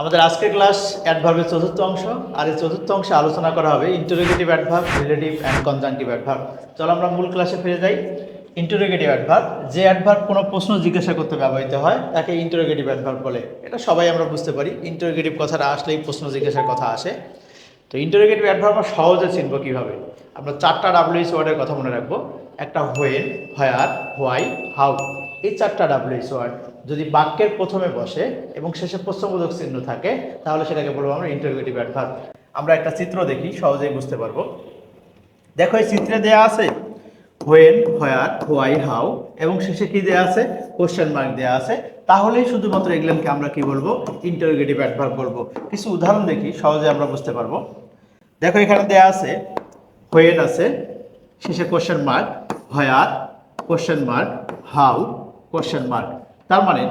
আমাদের আজকের ক্লাস অ্যাডভার্বের চতুর্থ অংশ, আর এই চতুর্থ অংশে আলোচনা করা হবে interrogative adverb relative and conjunctive adverb চলো আমরা মূল ক্লাসে ফিরে যাই। ইন্টারোগেটিভ অ্যাডভার্ব যে অ্যাডভার্ব কোনো প্রশ্ন জিজ্ঞাসা করতে ব্যবহৃত হয়, তাকে ইন্টারোগেটিভ অ্যাডভার্ব বলে। এটা সবাই আমরা বুঝতে পারি ইন্টারোগেটিভ কথাটা আসলেই প্রশ্ন জিজ্ঞাসার কথা আসে। তো ইন্টারোগেটিভ অ্যাডভার্ব আমরা সহজে চিনব কীভাবে? আমরা চারটা ডাব্লিউএস ওয়ার্ডের কথা মনে রাখব। একটা হোয়েন হোয়ার হোয়াই হাউ এই চারটা ডাব্লিউএস ওয়ার্ড যদি বাক্যের প্রথমে বসে এবং শেষে প্রশ্নবোধক চিহ্ন থাকে, তাহলে সেটাকে বলব আমরা ইন্টারোগেটিভ অ্যাডভার্ব আমরা একটা চিত্র দেখি, সহজেই বুঝতে পারব। দেখো, এই চিত্রে দেয়া আছে হোয়েন হোয়ার হোয়াই হাউ এবং শেষে কি দেয়া আছে? কোশ্চেন মার্ক দেয়া আছে। তাহলেই শুধুমাত্র এগুলোকে আমরা কি বলব? ইন্টারোগেটিভ অ্যাডভার্ব বলব। কিছু উদাহরণ দেখি, সহজে আমরা বুঝতে পারব। দেখো, এখানে দেয়া আছে হোয়েন আছে, শেষে question mark where question mark how question mark তার মানে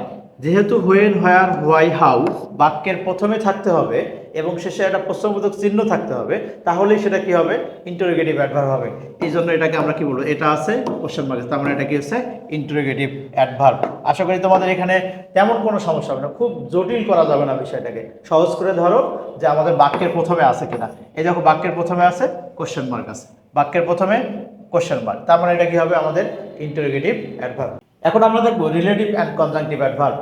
যেহেতু হোয়েন হোয়ার হোয়াই হাউ বাক্যের প্রথমে থাকতে হবে এবং শেষে একটা প্রশ্নবোধক চিহ্ন থাকতে হবে, তাহলেই সেটা কি হবে? ইন্টারোগেটিভ অ্যাডভার্ব হবে। এই জন্য এটাকে আমরা কি বলব? এটা আছে কোশ্চেন মার্ক তার মানে এটা কি হচ্ছে? ইন্টারোগেটিভ অ্যাডভার্ব আশা করি তোমাদের এখানে তেমন কোনো সমস্যা হবে না। খুব জটিল করা যাবে না বিষয়টাকে। সহজ করে ধরো যে আমাদের বাক্যের প্রথমে আছে কিনা। এই দেখো, বাক্যের প্রথমে আছে কোশ্চেন মার্ক আছে। বাক্যের প্রথমে কোশ্চেন মার্ক তার মানে এটা কি হবে? আমাদের ইন্টারোগেটিভ অ্যাডভার্ব এখন আমরা দেখব relative and conjunctive adverb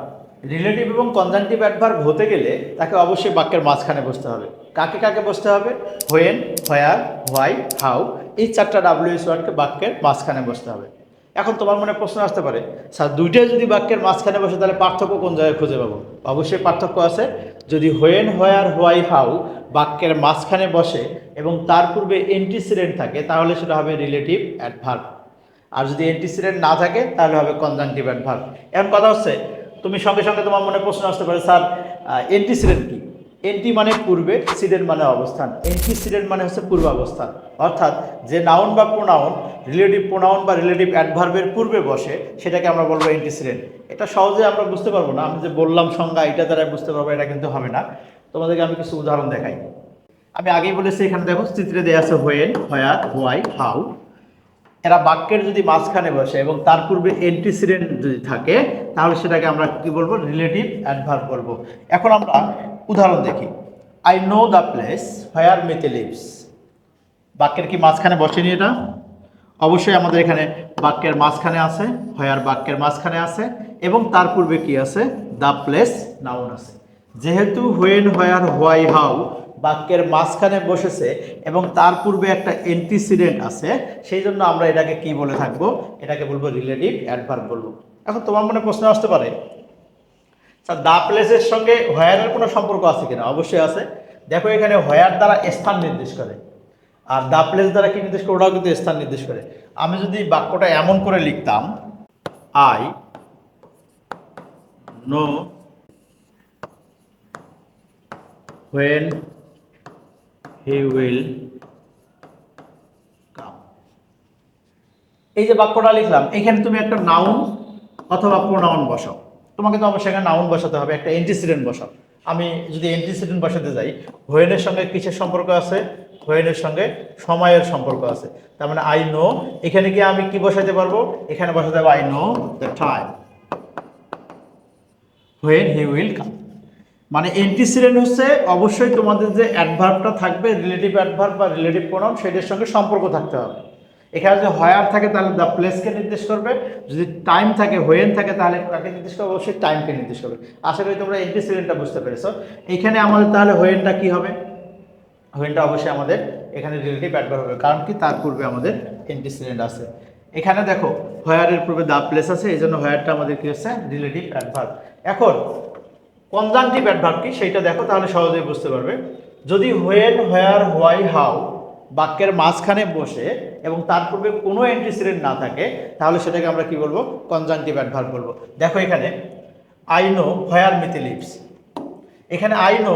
relative এবং কনজাংটিভ অ্যাডভার্ব হতে গেলে তাকে অবশ্যই বাক্যের মাঝখানে বসতে হবে। কাকে কাকে বসতে হবে? হোয়েন হোয়ার হোয়াই হাউ এই চারটা ডাব্লিউএস ওয়ার্ডকে বাক্যের মাঝখানে বসতে হবে। এখন তোমার মনে প্রশ্ন আসতে পারে, স্যার দুইটাই যদি বাক্যের মাঝখানে বসে তাহলে পার্থক্য কোন জায়গায় খুঁজে পাবো? অবশ্যই পার্থক্য আছে, যদি হোয়েন হোয়ার হোয়াই হাউ বাক্যের মাঝখানে বসে এবং তার পূর্বে এন্টিসিডেন্ট থাকে তাহলে সেটা হবে রিলেটিভ অ্যাডভার্ব আর যদি এন্টিসিডেন্ট না থাকে, তাহলে হবে কনজাংটিভ অ্যাডভার্ব এখন কথা হচ্ছে, তুমি সঙ্গে সঙ্গে তোমার মনে প্রশ্ন আসতে পারে, স্যার এন্টিসিডেন্ট কি? এন্টি মানে পূর্বে সিডেন্ট মানে অবস্থান। এন্টিসিডেন্ট মানে হচ্ছে পূর্বাবস্থান। অর্থাৎ যে নাউন বা প্রোনাউন রিলেটিভ প্রোনাউন বা রিলেটিভ অ্যাডভার্বের পূর্বে বসে, সেটাকে আমরা বলব এন্টিসিডেন্ট এটা সহজে আমরা বুঝতে পারব না। আমি যে বললাম সংজ্ঞা, এটা দ্বারা বুঝতে পারব, এটা কিন্তু হবে না। তোমাদেরকে আমি কিছু উদাহরণ দেখাই। আমি আগেই বলেছি, এখানে দেখো চিত্রে দেওয়া আছে হোয়েন হোয়ার হোয়াই হাউ এরা বাক্যের যদি মাঝখানে বসে এবং তার পূর্বে এন্টিসিডেন্ট যদি থাকে, তাহলে সেটাকে আমরা কি বলব? রিলেটিভ অ্যাডভার্ব বলব। এখন আমরা উদাহরণ দেখি। I know the place where Mite lives বাক্যের কি মাঝখানে বসেনি এটা? অবশ্যই আমাদের এখানে বাক্যের মাঝখানে আছে হোয়ার বাক্যের মাঝখানে আছে, এবং তার পূর্বে কি আছে? দ্য প্লেস নাউন আছে। যেহেতু হোয়েন হোয়ার হোয়াই হাউ বাক্যের মাঝখানে বসেছে এবং তার পূর্বে একটা এন্টিসিডেন্ট আছে, সেই জন্য আমরা এটাকে কি বলে থাকব? এটাকে বলব রিলেটিভ অ্যাডভার্ব বলব। এখন তোমার মনে প্রশ্ন আসতে পারে স্যার দা প্লেসের সঙ্গে হোয়ারের কোনো সম্পর্ক আছে কিনা? অবশ্যই আছে। দেখো, এখানে হোয়ার দ্বারা স্থান নির্দেশ করে, আর দা প্লেস দ্বারা কি নির্দেশ করে? ওটাও কিন্তু স্থান নির্দেশ করে। আমি যদি বাক্যটা এমন করে লিখতাম I know when he will come. এই যে বাক্যটা লিখলাম, এখানে তুমি একটা নাউন অথবা প্রোনাউন বসাও। তোমাকে তো অবশ্যই এখানে নাউন বসাতে হবে, একটা এন্টিসিডেন্ট বসাও। আমি যদি এন্টিসিডেন্ট বসাতে যাই হোয়েনের সঙ্গে কিসের সম্পর্ক আছে? হোয়েনের সঙ্গে সময়ের সম্পর্ক আছে। তার মানে আই নো এখানে গিয়ে আমি কি বসাতে পারব? এখানে বসাতে পারব I know the time when he will come মানে এন্টিসিডেন্ট হচ্ছে অবশ্যই তোমাদের যে অ্যাডভার্বটা থাকবে রিলেটিভ অ্যাডভার্ব বা রিলেটিভ প্রোনাউন সেটার সঙ্গে সম্পর্ক থাকতে হবে। এখানে যদি হোয়ার থাকে তাহলে দ্য প্লেসকে নির্দেশ করবে, যদি টাইম থাকে হোয়েন থাকে তাহলে কাকে নির্দেশ করবে, অবশ্যই টাইমকে নির্দেশ করবে। আশা করি তোমরা এন্টিসিডেন্টটা বুঝতে পেরেছ। এখানে আমাদের তাহলে হোয়েনটা কি হবে? হোয়েনটা অবশ্যই আমাদের এখানে রিলেটিভ অ্যাডভার্ব হবে, কারণ কি? তার পূর্বে আমাদের এন্টিসিডেন্ট আছে। এখানে দেখো হোয়ারের পূর্বে দা প্লেস আছে, এই জন্য হোয়ারটা আমাদের কী হচ্ছে? রিলেটিভ অ্যাডভার্ব এখন কনজাংটিভ অ্যাডভার্ব কি? সেইটা দেখো, তাহলে সহজেই বুঝতে পারবে। যদি হোয়েন হোয়ার হোয়াই হাউ বাক্যের মাঝখানে বসে এবং তার পূর্বে কোনো অ্যান্টিসিডেন্ট না থাকে, তাহলে সেটাকে আমরা কি বলব? কনজাংটিভ অ্যাডভার্ব বলব। দেখো এখানে I know where Mithi lives এখানে আই নো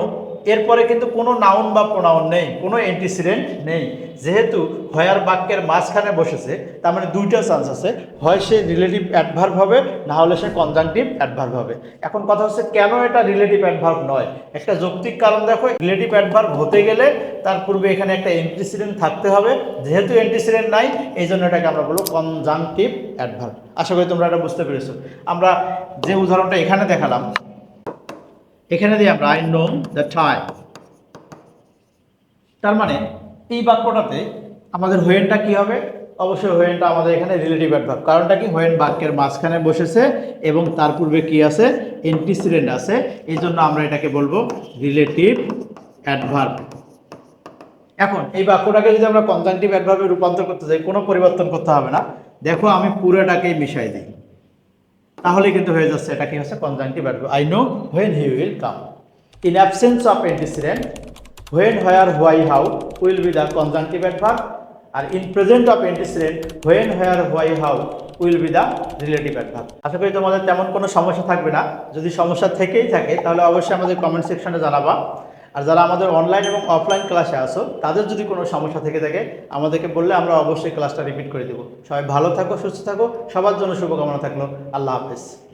এরপরে কিন্তু কোনো নাউন বা প্রোনাউন নেই, কোনো অ্যান্টিসিডেন্ট নেই। যেহেতু হয়ার বাক্যের মাঝখানে বসেছে, তার মানে দুইটা চান্স আছে। হয় সে রিলেটিভ অ্যাডভার্ব হবে, না হলে সে কনজাংটিভ অ্যাডভার্ব হবে। এখন কথা হচ্ছে, কেন এটা রিলেটিভ অ্যাডভার্ব নয়? একটা যৌক্তিক কারণ দেখো রিলেটিভ অ্যাডভার্ব হতে গেলে তার পূর্বে এখানে একটা অ্যান্টিসিডেন্ট থাকতে হবে। যেহেতু অ্যান্টিসিডেন্ট নাই, এই জন্য এটাকে আমরা বলব কনজাংটিভ অ্যাডভার্ব আশা করি তোমরা এটা বুঝতে পেরেছ। আমরা যে উদাহরণটা এখানে দেখালাম এখানে দিই আমরা আই নো দ্য টাইম তার মানে এই বাক্যটাতে আমাদের হোয়েনটা কি হবে? অবশ্যই হোয়েনটা আমাদের এখানে রিলেটিভ অ্যাডভার্ব কারণটা কি? হোয়েন বাক্যের মাঝখানে বসেছে এবং তার পূর্বে কি আছে? এন্টিসিডেন্ট আছে। এই জন্য আমরা এটাকে বলব রিলেটিভ অ্যাডভার্ব এখন, এই বাক্যটাকে যদি আমরা কনজাংটিভ অ্যাডভার্বে রূপান্তর করতে চাই কোনো পরিবর্তন করতে হবে না। দেখো, আমি পুরোটাকেই মিশাই দিই। তাহলে কিন্তু হয়ে যাচ্ছে এটা কি হচ্ছে? Conjunctive adverb I know when he will come in absence of antecedent when where why how will be the conjunctive adverb R in present of antecedent when where why how will be the relative adverb আশা করি তোমাদের তেমন কোনো সমস্যা থাকবে না। যদি সমস্যা থেকেই থাকে, তাহলে অবশ্যই আমাদের কমেন্ট সেকশনে জানাবা। আর যারা আমাদের অনলাইন এবং অফলাইন ক্লাসে আসো তাদের যদি কোনো সমস্যা থেকে থাকে, আমাদেরকে বললে আমরা অবশ্যই ক্লাসটা রিপিট করে দেবো। সবাই ভালো থাকো, সুস্থ থাকো, সবার জন্য শুভকামনা থাকল। আল্লাহ হাফেজ।